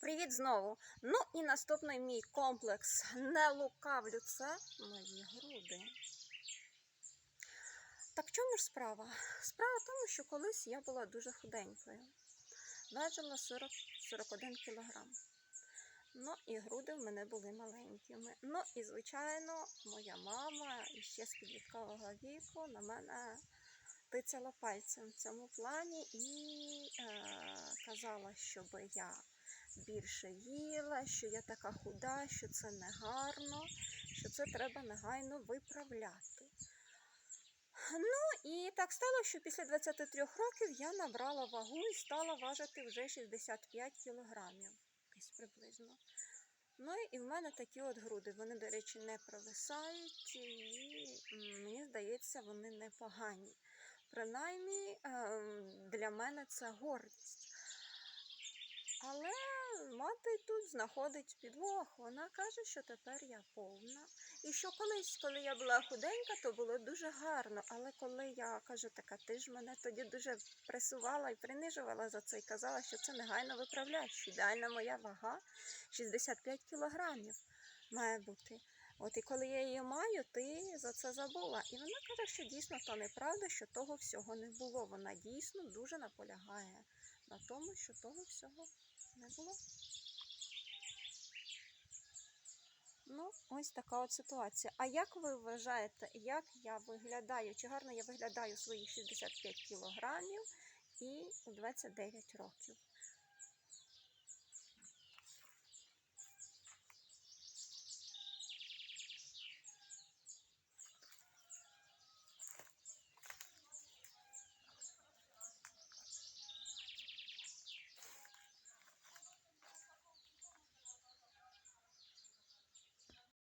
Привіт знову. Ну і наступний мій комплекс. Не лукавлю це мої груди. Так в чому ж справа? Справа в тому, що колись я була дуже худенькою. Важила 40, 41 кілограм. Ну і груди в мене були маленькими. Ну і, звичайно, моя мама ще з підліткового віку на мене тицяла пальцем в цьому плані і е, казала, щоб я більше їла, що я така худа, що це не гарно, що це треба негайно виправляти. Ну і так стало, що після 23 років я набрала вагу і стала важити вже 65 кілограмів, десь приблизно. Ну і в мене такі от груди. Вони, до речі, не провисають, і мені здається, вони непогані. Принаймні, ем, для мене це гордість. Але мати тут знаходить підвох. Вона каже, що тепер я повна. І що колись, коли я була худенька, то було дуже гарно. Але коли я кажу, така ти ж мене тоді дуже пресувала і принижувала за це, і казала, що це негайно виправляєш, що ідеальна моя вага 65 кілограмів має бути. От і коли я її маю, ти за це забула. І вона каже, що дійсно то неправда, що того всього не було. Вона дійсно дуже наполягає на тому, що того всього. Ну, ось така от ситуація. А як ви вважаєте, як я виглядаю? Чи гарно я виглядаю свої 65 кілограмів і у 29 років?